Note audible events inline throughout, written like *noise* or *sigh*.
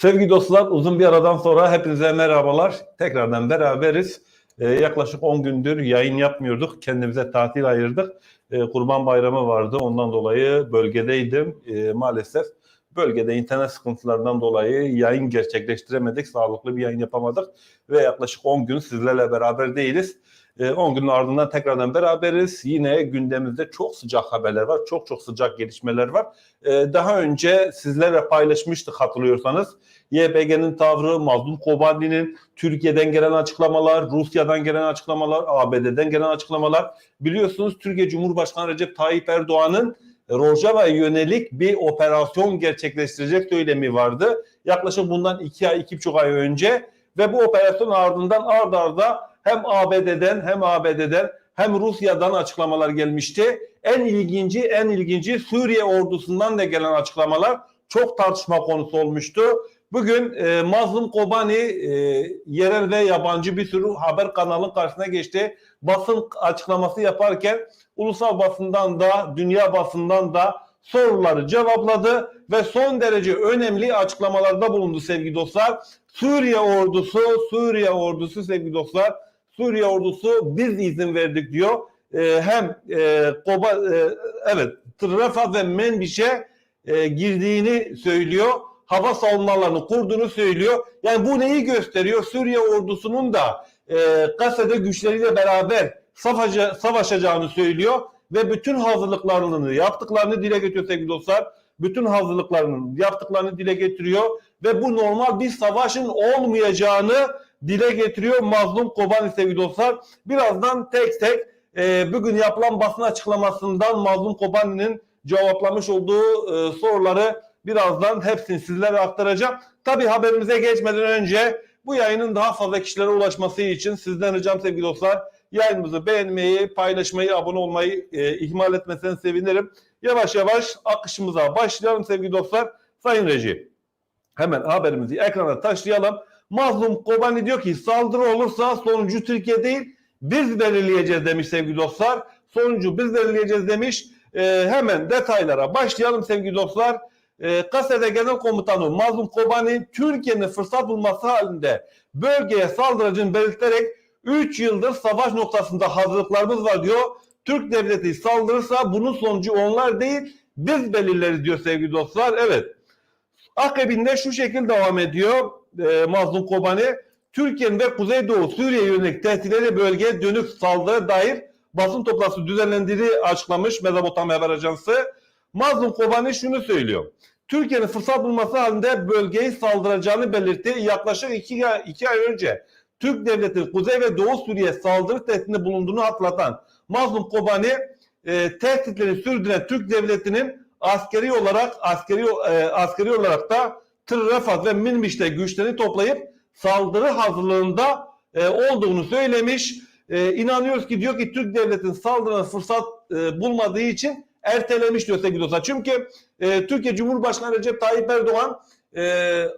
Sevgili dostlar uzun bir aradan sonra hepinize merhabalar. Tekrardan beraberiz. Ee, yaklaşık 10 gündür yayın yapmıyorduk. Kendimize tatil ayırdık. Ee, Kurban Bayramı vardı. Ondan dolayı bölgedeydim. Ee, maalesef bölgede internet sıkıntılarından dolayı yayın gerçekleştiremedik. Sağlıklı bir yayın yapamadık. Ve yaklaşık 10 gün sizlerle beraber değiliz. Ee, 10 günün ardından tekrardan beraberiz. Yine gündemimizde çok sıcak haberler var. Çok çok sıcak gelişmeler var. Ee, daha önce sizlerle paylaşmıştık hatırlıyorsanız. YPG'nin tavrı, Mazlum Kobani'nin Türkiye'den gelen açıklamalar, Rusya'dan gelen açıklamalar, ABD'den gelen açıklamalar. Biliyorsunuz Türkiye Cumhurbaşkanı Recep Tayyip Erdoğan'ın Rojava'ya yönelik bir operasyon gerçekleştirecek söylemi vardı. Yaklaşık bundan iki ay, iki buçuk ay önce ve bu operasyon ardından ard arda hem ABD'den hem ABD'den hem Rusya'dan açıklamalar gelmişti. En ilginci, en ilginci Suriye ordusundan da gelen açıklamalar çok tartışma konusu olmuştu. Bugün e, Mazlum Kobani e, yerel ve yabancı bir sürü haber kanalının karşısına geçti. Basın açıklaması yaparken ulusal basından da dünya basından da soruları cevapladı ve son derece önemli açıklamalarda bulundu sevgili dostlar. Suriye ordusu, Suriye ordusu sevgili dostlar, Suriye ordusu biz izin verdik diyor. E, hem e, Koba, e, evet Rafah ve Menbiş'e e, girdiğini söylüyor hava savunmalarını kurduğunu söylüyor. Yani bu neyi gösteriyor? Suriye ordusunun da e, Gazze'de güçleriyle beraber savaşa, savaşacağını söylüyor ve bütün hazırlıklarını yaptıklarını dile getiriyor sevgili dostlar. Bütün hazırlıklarını yaptıklarını dile getiriyor ve bu normal bir savaşın olmayacağını dile getiriyor Mazlum Kobani sevgili dostlar. Birazdan tek tek e, bugün yapılan basın açıklamasından Mazlum Kobani'nin cevaplamış olduğu e, soruları Birazdan hepsini sizlere aktaracağım. Tabi haberimize geçmeden önce bu yayının daha fazla kişilere ulaşması için sizden ricam sevgili dostlar yayınımızı beğenmeyi, paylaşmayı, abone olmayı e, ihmal etmeseniz sevinirim. Yavaş yavaş akışımıza başlayalım sevgili dostlar. Sayın Reji hemen haberimizi ekrana taşıyalım. Mazlum Kobani diyor ki saldırı olursa sonucu Türkiye değil biz belirleyeceğiz demiş sevgili dostlar. Sonucu biz belirleyeceğiz demiş. E, hemen detaylara başlayalım sevgili dostlar e, Gazze'de Genel Komutanı Mazlum Kobani Türkiye'nin fırsat bulması halinde bölgeye saldıracağını belirterek 3 yıldır savaş noktasında hazırlıklarımız var diyor. Türk devleti saldırırsa bunun sonucu onlar değil biz belirleriz diyor sevgili dostlar. Evet. Akabinde şu şekilde devam ediyor e, Mazlum Kobani. Türkiye'nin ve Kuzeydoğu Suriye yönelik tehditleri bölgeye dönük saldırı dair basın toplantısı düzenlendiğini açıklamış Mezopotamya Haber Ajansı. Mazlum Kobani şunu söylüyor. Türkiye'nin fırsat bulması halinde bölgeyi saldıracağını belirtti. Yaklaşık iki, iki ay önce Türk devleti Kuzey ve Doğu Suriye saldırı tehditinde bulunduğunu hatırlatan Mazlum Kobani e, tehditleri sürdüren Türk devletinin askeri olarak askeri e, askeri olarak da Tır Refat ve Minmiş'te güçlerini toplayıp saldırı hazırlığında e, olduğunu söylemiş. E, inanıyoruz ki diyor ki Türk devletin saldırına fırsat e, bulmadığı için ertelemiş diyor sevgili dostlar. Çünkü e, Türkiye Cumhurbaşkanı Recep Tayyip Erdoğan e,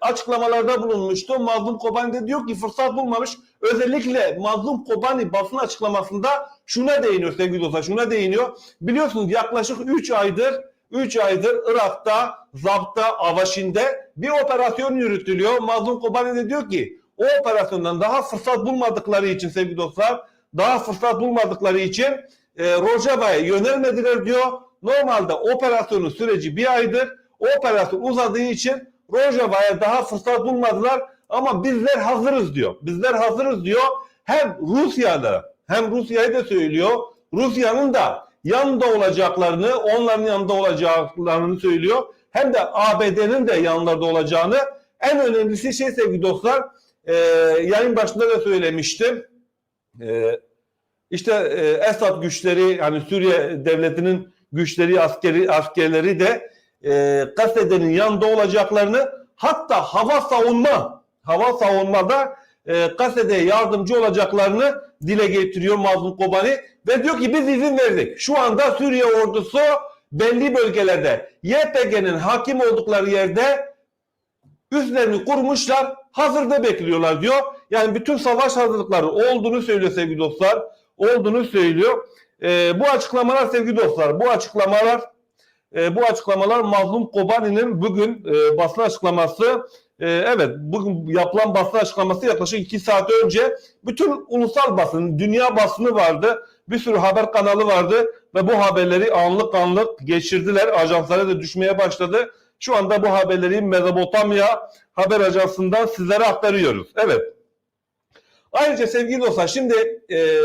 açıklamalarda bulunmuştu. Mazlum Kobani diyor ki fırsat bulmamış. Özellikle Mazlum Kobani basın açıklamasında şuna değiniyor sevgili dostlar. Şuna değiniyor. Biliyorsunuz yaklaşık 3 aydır 3 aydır Irak'ta, Zap'ta, Avaşin'de bir operasyon yürütülüyor. Mazlum Kobani de diyor ki o operasyondan daha fırsat bulmadıkları için sevgili dostlar daha fırsat bulmadıkları için e, Rojava'ya yönelmediler diyor. Normalde operasyonun süreci bir aydır. O operasyon uzadığı için Rojava'ya daha fırsat bulmadılar. Ama bizler hazırız diyor. Bizler hazırız diyor. Hem Rusya'da hem Rusya'yı da söylüyor. Rusya'nın da yanında olacaklarını, onların yanında olacaklarını söylüyor. Hem de ABD'nin de yanlarında olacağını. En önemlisi şey sevgili dostlar, e, yayın başında da söylemiştim. E, işte e, Esad güçleri, yani Suriye devletinin güçleri, askeri askerleri de e, Gazze'nin yanında olacaklarını hatta hava savunma hava savunmada e, Gazze'de yardımcı olacaklarını dile getiriyor Mazlum Kobani ve diyor ki biz izin verdik. Şu anda Suriye ordusu belli bölgelerde YPG'nin hakim oldukları yerde üstlerini kurmuşlar hazırda bekliyorlar diyor. Yani bütün savaş hazırlıkları olduğunu söylüyor sevgili dostlar. Olduğunu söylüyor. E, bu açıklamalar sevgili dostlar bu açıklamalar e, bu açıklamalar Mazlum Kobani'nin bugün e, basın açıklaması e, evet bugün yapılan basın açıklaması yaklaşık iki saat önce bütün ulusal basın, dünya basını vardı. Bir sürü haber kanalı vardı ve bu haberleri anlık anlık geçirdiler. Ajanslara da düşmeye başladı. Şu anda bu haberleri Mezopotamya haber ajansından sizlere aktarıyoruz. Evet. Ayrıca sevgili dostlar şimdi e,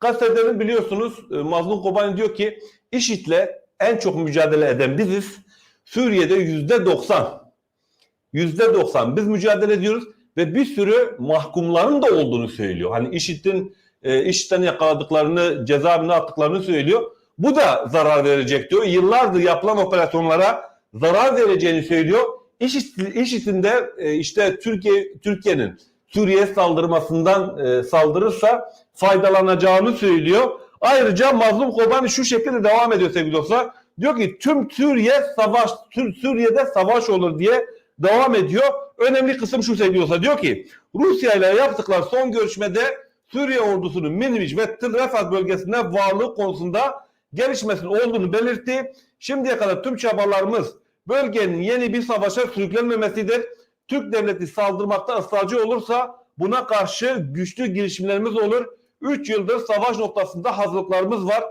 gazetelerin biliyorsunuz e, Mazlum Kobani diyor ki IŞİD'le en çok mücadele eden biziz. Suriye'de yüzde doksan. Yüzde doksan biz mücadele ediyoruz ve bir sürü mahkumların da olduğunu söylüyor. Hani IŞİD'in e, IŞİD'den yakaladıklarını, cezaevine attıklarını söylüyor. Bu da zarar verecek diyor. Yıllardır yapılan operasyonlara zarar vereceğini söylüyor. IŞİD, IŞİD'in de e, işte Türkiye Türkiye'nin Suriye saldırmasından e, saldırırsa faydalanacağını söylüyor. Ayrıca Mazlum Kobani şu şekilde devam ediyor sevgili dostlar. Diyor ki tüm Suriye savaş, tüm Suriye'de savaş olur diye devam ediyor. Önemli kısım şu dostlar. Diyor ki Rusya ile yaptıkları son görüşmede Suriye ordusunun Minbic ve Tel Refat bölgesinde varlığı konusunda gelişmesinin olduğunu belirtti. Şimdiye kadar tüm çabalarımız bölgenin yeni bir savaşa sürüklenmemesidir. Türk devleti saldırmakta ısrarcı olursa buna karşı güçlü girişimlerimiz olur. 3 yıldır savaş noktasında hazırlıklarımız var.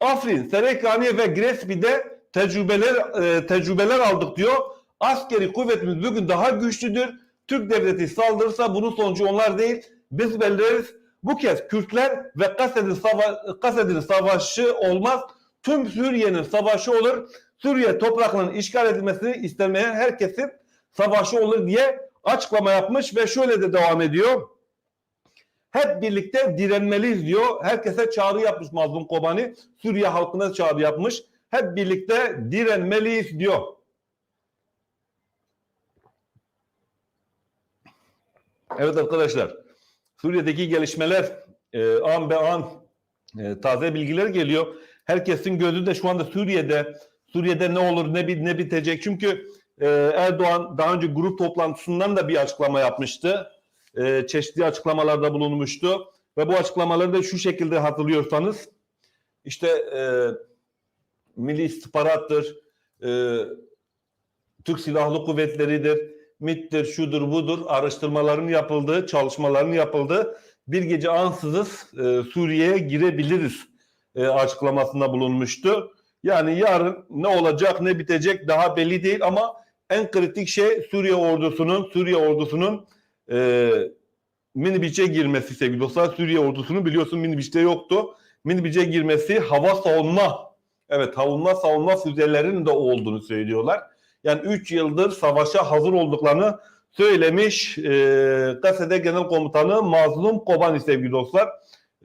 Afrin, Serekaniye ve Grespi'de tecrübeler e, tecrübeler aldık diyor. Askeri kuvvetimiz bugün daha güçlüdür. Türk devleti saldırırsa bunun sonucu onlar değil, biz belirleriz. Bu kez Kürtler ve Kased'in sava Kased'in savaşı olmaz. Tüm Suriye'nin savaşı olur. Suriye topraklarının işgal edilmesini istemeyen herkesin savaşı olur diye açıklama yapmış ve şöyle de devam ediyor. Hep birlikte direnmeliyiz diyor. Herkese çağrı yapmış Mazlum Kobani. Suriye halkına çağrı yapmış. Hep birlikte direnmeliyiz diyor. Evet arkadaşlar. Suriye'deki gelişmeler e, an be an e, taze bilgiler geliyor. Herkesin gözü de şu anda Suriye'de. Suriye'de ne olur ne, bit ne bitecek. Çünkü e, Erdoğan daha önce grup toplantısından da bir açıklama yapmıştı. E, çeşitli açıklamalarda bulunmuştu. Ve bu açıklamaları da şu şekilde hatırlıyorsanız işte e, Milli İstihbarat'tır, e, Türk Silahlı Kuvvetleri'dir, MİT'tir, şudur budur araştırmaların yapıldığı, çalışmaların yapıldığı bir gece ansızız e, Suriye'ye girebiliriz e, açıklamasında bulunmuştu. Yani yarın ne olacak ne bitecek daha belli değil ama en kritik şey Suriye ordusunun Suriye ordusunun e, Minibic'e girmesi sevgili dostlar. Suriye ordusunun biliyorsun Minibic'te yoktu. Minibic'e girmesi hava savunma evet savunma savunma füzelerinin de olduğunu söylüyorlar. Yani 3 yıldır savaşa hazır olduklarını söylemiş e, Gazete Genel Komutanı Mazlum Kobani sevgili dostlar.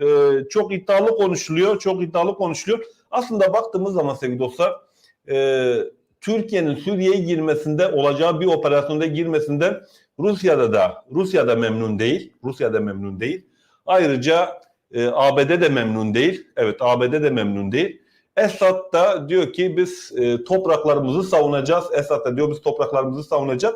E, çok iddialı konuşuluyor, çok iddialı konuşuluyor. Aslında baktığımız zaman sevgili dostlar e, Türkiye'nin Suriye'ye girmesinde olacağı bir operasyonda girmesinden Rusya'da da Rusya'da memnun değil. Rusya'da memnun değil. Ayrıca e, ABD de memnun değil. Evet ABD de memnun değil. Esad da diyor ki biz e, topraklarımızı savunacağız. Esad da diyor biz topraklarımızı savunacağız.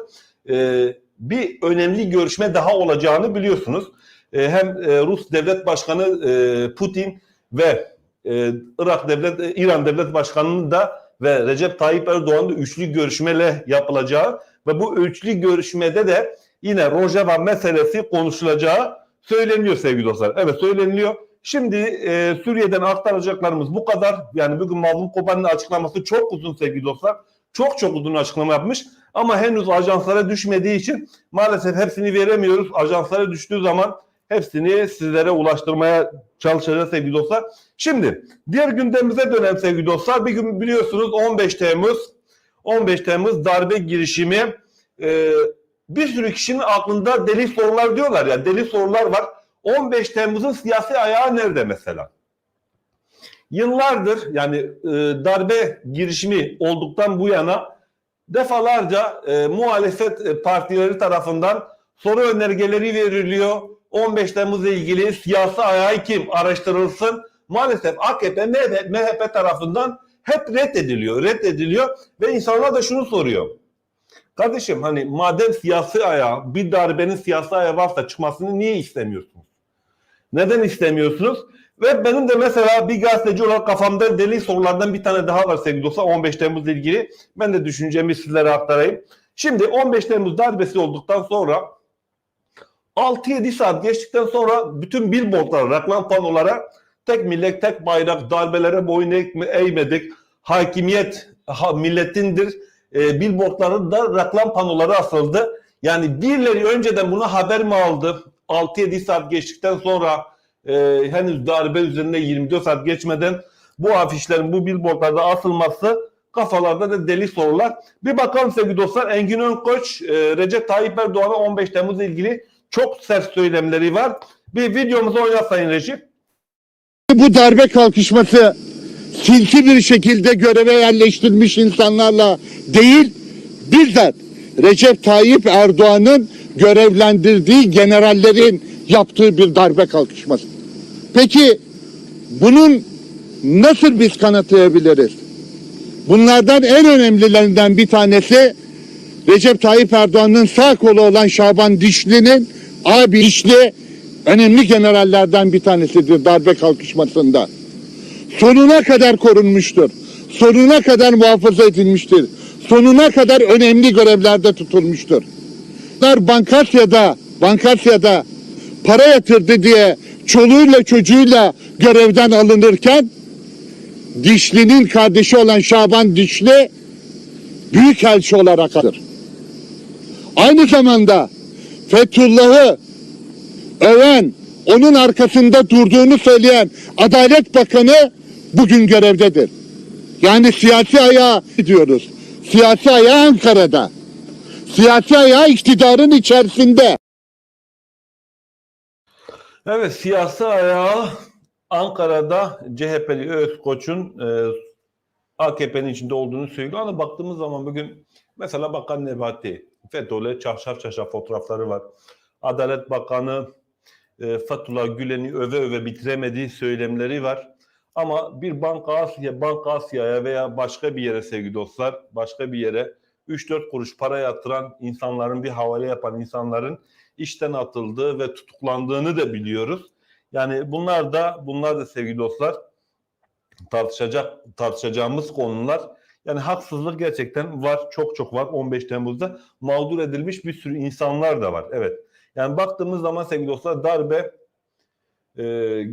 E, bir önemli görüşme daha olacağını biliyorsunuz. E, hem e, Rus Devlet Başkanı e, Putin ve e, Irak Devlet e, İran Devlet Başkanı'nın da ve Recep Tayyip Erdoğan'ın da üçlü görüşmeyle yapılacağı ve bu üçlü görüşmede de yine Rojava meselesi konuşulacağı söyleniyor sevgili dostlar. Evet söyleniliyor. Şimdi e, Suriye'den aktaracaklarımız bu kadar. Yani bugün Mazlum Kobani'nin açıklaması çok uzun sevgili dostlar. Çok çok uzun açıklama yapmış. Ama henüz ajanslara düşmediği için maalesef hepsini veremiyoruz. Ajanslara düştüğü zaman hepsini sizlere ulaştırmaya çalışacağız sevgili dostlar. Şimdi diğer gündemimize dönelim sevgili dostlar. Bir gün biliyorsunuz 15 Temmuz 15 Temmuz darbe girişimi e, bir sürü kişinin aklında deli sorular diyorlar ya deli sorular var. 15 Temmuz'un siyasi ayağı nerede mesela? Yıllardır yani e, darbe girişimi olduktan bu yana defalarca e, muhalefet e, partileri tarafından soru önergeleri veriliyor. 15 Temmuz'la ilgili siyasi ayağı kim araştırılsın. Maalesef AKP, MHP, MHP tarafından hep reddediliyor, reddediliyor ve insanlar da şunu soruyor. Kardeşim hani madem siyasi ayağı, bir darbenin siyasi ayağı varsa çıkmasını niye istemiyorsunuz? Neden istemiyorsunuz? Ve benim de mesela bir gazeteci olarak kafamda deli sorulardan bir tane daha var sevgili dostlar 15 Temmuz'la ilgili. Ben de düşüncemi sizlere aktarayım. Şimdi 15 Temmuz darbesi olduktan sonra 6-7 saat geçtikten sonra bütün billboardlara, reklam panolara tek millet, tek bayrak, darbelere boyun eğme- eğmedik, hakimiyet ha, milletindir, e, billboardların da reklam panoları asıldı. Yani birileri önceden buna haber mi aldı? 6-7 saat geçtikten sonra e, henüz darbe üzerine 24 saat geçmeden bu afişlerin bu billboardlarda asılması kafalarda da deli sorular. Bir bakalım sevgili dostlar Engin Önkoç, e, Recep Tayyip Erdoğan'a 15 Temmuz'la ilgili çok sert söylemleri var. Bir videomuzu oynat Sayın Recep. bu darbe kalkışması silki bir şekilde göreve yerleştirilmiş insanlarla değil, bizzat Recep Tayyip Erdoğan'ın görevlendirdiği generallerin yaptığı bir darbe kalkışması. Peki bunun nasıl biz kanıtlayabiliriz? Bunlardan en önemlilerinden bir tanesi Recep Tayyip Erdoğan'ın sağ kolu olan Şaban Dişli'nin abi Dişli önemli generallerden bir tanesidir darbe kalkışmasında. Sonuna kadar korunmuştur. Sonuna kadar muhafaza edilmiştir. Sonuna kadar önemli görevlerde tutulmuştur. Bunlar Bankasya'da, Bankasya'da para yatırdı diye çoluğuyla çocuğuyla görevden alınırken Dişli'nin kardeşi olan Şaban Dişli büyükelçi olarak alır. Aynı zamanda Fethullah'ı öven, onun arkasında durduğunu söyleyen Adalet Bakanı bugün görevdedir. Yani siyasi ayağı diyoruz. Siyasi ayağı Ankara'da. Siyasi ayağı iktidarın içerisinde. Evet siyasi ayağı Ankara'da CHP'li Özkoç'un e, AKP'nin içinde olduğunu söylüyor. Ama baktığımız zaman bugün mesela Bakan Nebati, FETÖ'yle çarşaf çarşaf fotoğrafları var. Adalet Bakanı e, Fethullah Gülen'i öve öve bitiremediği söylemleri var. Ama bir Banka Asya, Banka Asya'ya veya başka bir yere sevgili dostlar, başka bir yere 3-4 kuruş para yatıran insanların, bir havale yapan insanların işten atıldığı ve tutuklandığını da biliyoruz. Yani bunlar da bunlar da sevgili dostlar tartışacak tartışacağımız konular. Yani haksızlık gerçekten var, çok çok var. 15 Temmuz'da mağdur edilmiş bir sürü insanlar da var. Evet. Yani baktığımız zaman sevgili dostlar darbe e,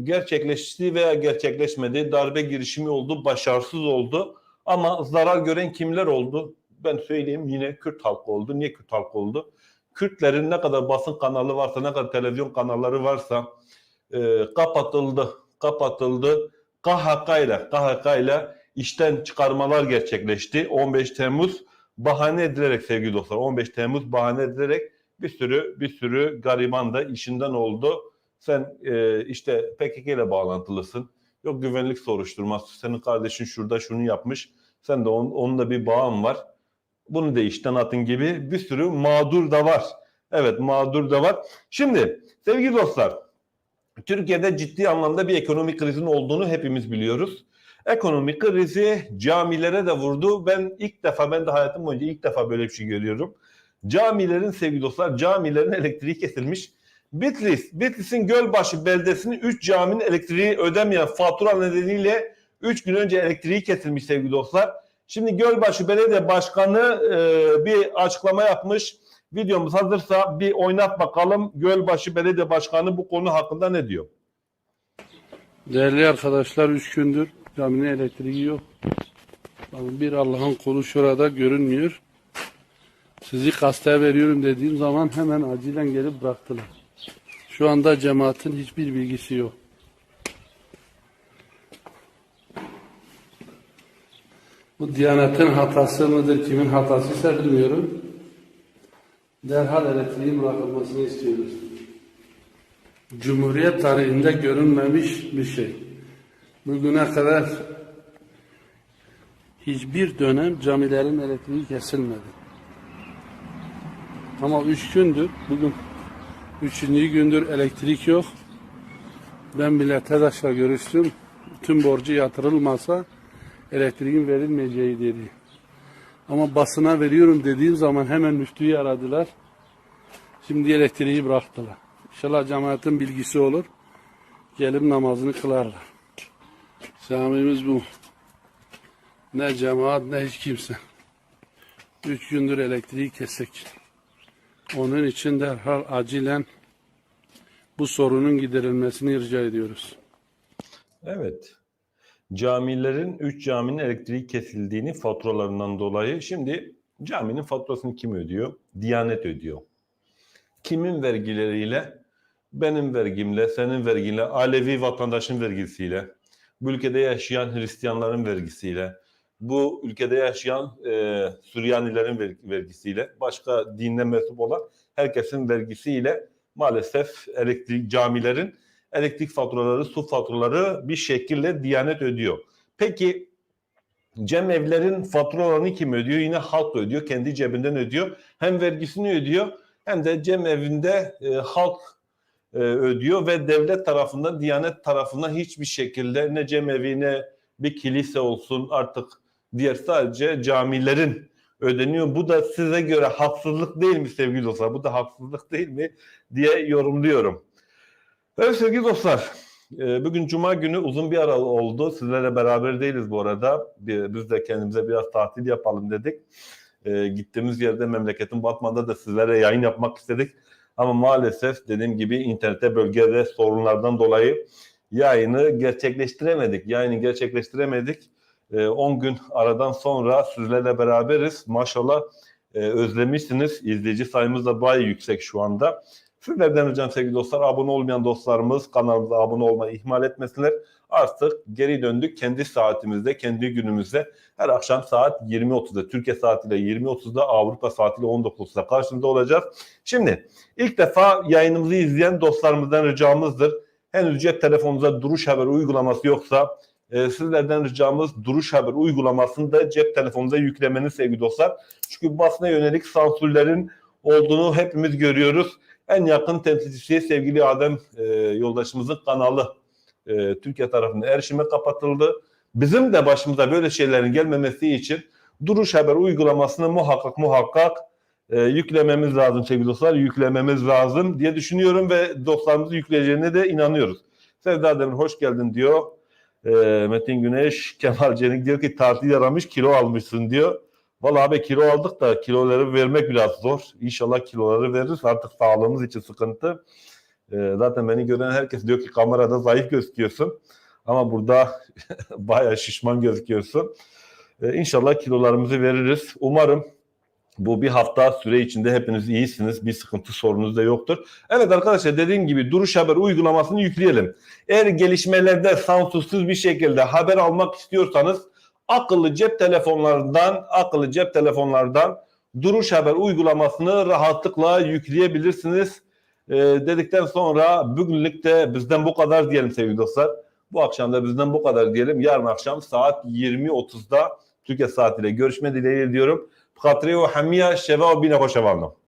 gerçekleşti veya gerçekleşmedi. Darbe girişimi oldu, başarısız oldu. Ama zarar gören kimler oldu? Ben söyleyeyim yine Kürt halkı oldu. Niye Kürt halkı oldu? Kürtlerin ne kadar basın kanalı varsa, ne kadar televizyon kanalları varsa e, kapatıldı, kapatıldı. KHK ile, KHK ile işten çıkarmalar gerçekleşti. 15 Temmuz bahane edilerek sevgili dostlar, 15 Temmuz bahane edilerek bir sürü bir sürü gariban da işinden oldu. Sen e, işte PKK ile bağlantılısın. Yok güvenlik soruşturması. Senin kardeşin şurada şunu yapmış. Sen de onun, onunla bir bağın var. Bunu da işten atın gibi bir sürü mağdur da var. Evet mağdur da var. Şimdi sevgili dostlar Türkiye'de ciddi anlamda bir ekonomik krizin olduğunu hepimiz biliyoruz. Ekonomik krizi camilere de vurdu. Ben ilk defa, ben de hayatım boyunca ilk defa böyle bir şey görüyorum. Camilerin sevgili dostlar, camilerin elektriği kesilmiş. Bitlis, Bitlis'in Gölbaşı beldesinin 3 caminin elektriği ödemeyen fatura nedeniyle 3 gün önce elektriği kesilmiş sevgili dostlar. Şimdi Gölbaşı Belediye Başkanı e, bir açıklama yapmış. Videomuz hazırsa bir oynat bakalım. Gölbaşı Belediye Başkanı bu konu hakkında ne diyor? Değerli arkadaşlar, üç gündür caminin elektriği yok. Bir Allah'ın kulu şurada görünmüyor. Sizi kastaya veriyorum dediğim zaman hemen acilen gelip bıraktılar. Şu anda cemaatin hiçbir bilgisi yok. Bu Diyanet'in hatası mıdır, kimin hatasıysa bilmiyorum. Derhal elektriğin bırakılmasını istiyoruz. Cumhuriyet tarihinde görünmemiş bir şey. Bugüne kadar hiçbir dönem camilerin elektriği kesilmedi. Ama üç gündür, bugün üçüncü gündür elektrik yok. Ben bile TEDAŞ'la görüştüm. Tüm borcu yatırılmasa elektriğin verilmeyeceği dedi. Ama basına veriyorum dediğim zaman hemen müftüyü aradılar. Şimdi elektriği bıraktılar. İnşallah cemaatin bilgisi olur. gelip namazını kılarlar. Camimiz bu. Ne cemaat ne hiç kimse. Üç gündür elektriği kesik. Onun için derhal acilen bu sorunun giderilmesini rica ediyoruz. Evet. Camilerin 3 caminin elektriği kesildiğini faturalarından dolayı. Şimdi caminin faturasını kim ödüyor? Diyanet ödüyor. Kimin vergileriyle? Benim vergimle, senin verginle, Alevi vatandaşın vergisiyle, bu ülkede yaşayan Hristiyanların vergisiyle, bu ülkede yaşayan e, Süryanilerin ver- vergisiyle, başka dine mensup olan herkesin vergisiyle maalesef elektrik camilerin elektrik faturaları, su faturaları bir şekilde Diyanet ödüyor. Peki cemevlerin faturalarını kim ödüyor? Yine halk ödüyor, kendi cebinden ödüyor. Hem vergisini ödüyor hem de cemevinde e, halk e, ödüyor ve devlet tarafından, Diyanet tarafından hiçbir şekilde ne cemevi ne bir kilise olsun artık diğer sadece camilerin ödeniyor. Bu da size göre haksızlık değil mi sevgili dostlar? Bu da haksızlık değil mi diye yorumluyorum. Evet sevgili dostlar, e, bugün Cuma günü uzun bir ara oldu. Sizlerle beraber değiliz bu arada. Biz de kendimize biraz tatil yapalım dedik. E, Gittiğimiz yerde memleketin Batman'da da sizlere yayın yapmak istedik. Ama maalesef dediğim gibi internette bölgede sorunlardan dolayı yayını gerçekleştiremedik. Yayını gerçekleştiremedik. E, 10 gün aradan sonra sizlerle beraberiz. Maşallah e, özlemişsiniz. İzleyici sayımız da bayağı yüksek şu anda. Sizlerden ricam sevgili dostlar abone olmayan dostlarımız kanalımıza abone olmayı ihmal etmesinler. Artık geri döndük kendi saatimizde, kendi günümüzde. Her akşam saat 20.30'da, Türkiye saatiyle 20.30'da, Avrupa saatiyle 19.30'da karşınızda olacağız. Şimdi ilk defa yayınımızı izleyen dostlarımızdan ricamızdır. Henüz cep telefonunuza Duruş Haber uygulaması yoksa e, sizlerden ricamız Duruş Haber uygulamasını da cep telefonunuza yüklemeniz sevgili dostlar. Çünkü basına yönelik sansürlerin olduğunu hepimiz görüyoruz en yakın temsilcisi sevgili Adem e, yoldaşımızın kanalı e, Türkiye tarafından erişime kapatıldı. Bizim de başımıza böyle şeylerin gelmemesi için Duruş Haber uygulamasını muhakkak muhakkak e, yüklememiz lazım sevgili dostlar. Yüklememiz lazım diye düşünüyorum ve dostlarımızın yükleyeceğine de inanıyoruz. Sevda Demir hoş geldin diyor. E, Metin Güneş, Kemal Cenik diyor ki tatil yaramış kilo almışsın diyor. Vallahi abi kilo aldık da kiloları vermek biraz zor. İnşallah kiloları veririz. Artık sağlığımız için sıkıntı. Ee, zaten beni gören herkes diyor ki kamerada zayıf gözüküyorsun. Ama burada *laughs* bayağı şişman gözüküyorsun. Ee, inşallah kilolarımızı veririz. Umarım bu bir hafta süre içinde hepiniz iyisiniz. Bir sıkıntı sorunuz da yoktur. Evet arkadaşlar dediğim gibi Duruş Haber uygulamasını yükleyelim. Eğer gelişmelerde sansürsüz bir şekilde haber almak istiyorsanız akıllı cep telefonlarından akıllı cep telefonlardan Duruş Haber uygulamasını rahatlıkla yükleyebilirsiniz. Ee, dedikten sonra bugünlük de bizden bu kadar diyelim sevgili dostlar. Bu akşam da bizden bu kadar diyelim. Yarın akşam saat 20.30'da Türkiye saatiyle görüşme dileğiyle diyorum. Bkhatrê û hemiya şeva bîne xweşevan.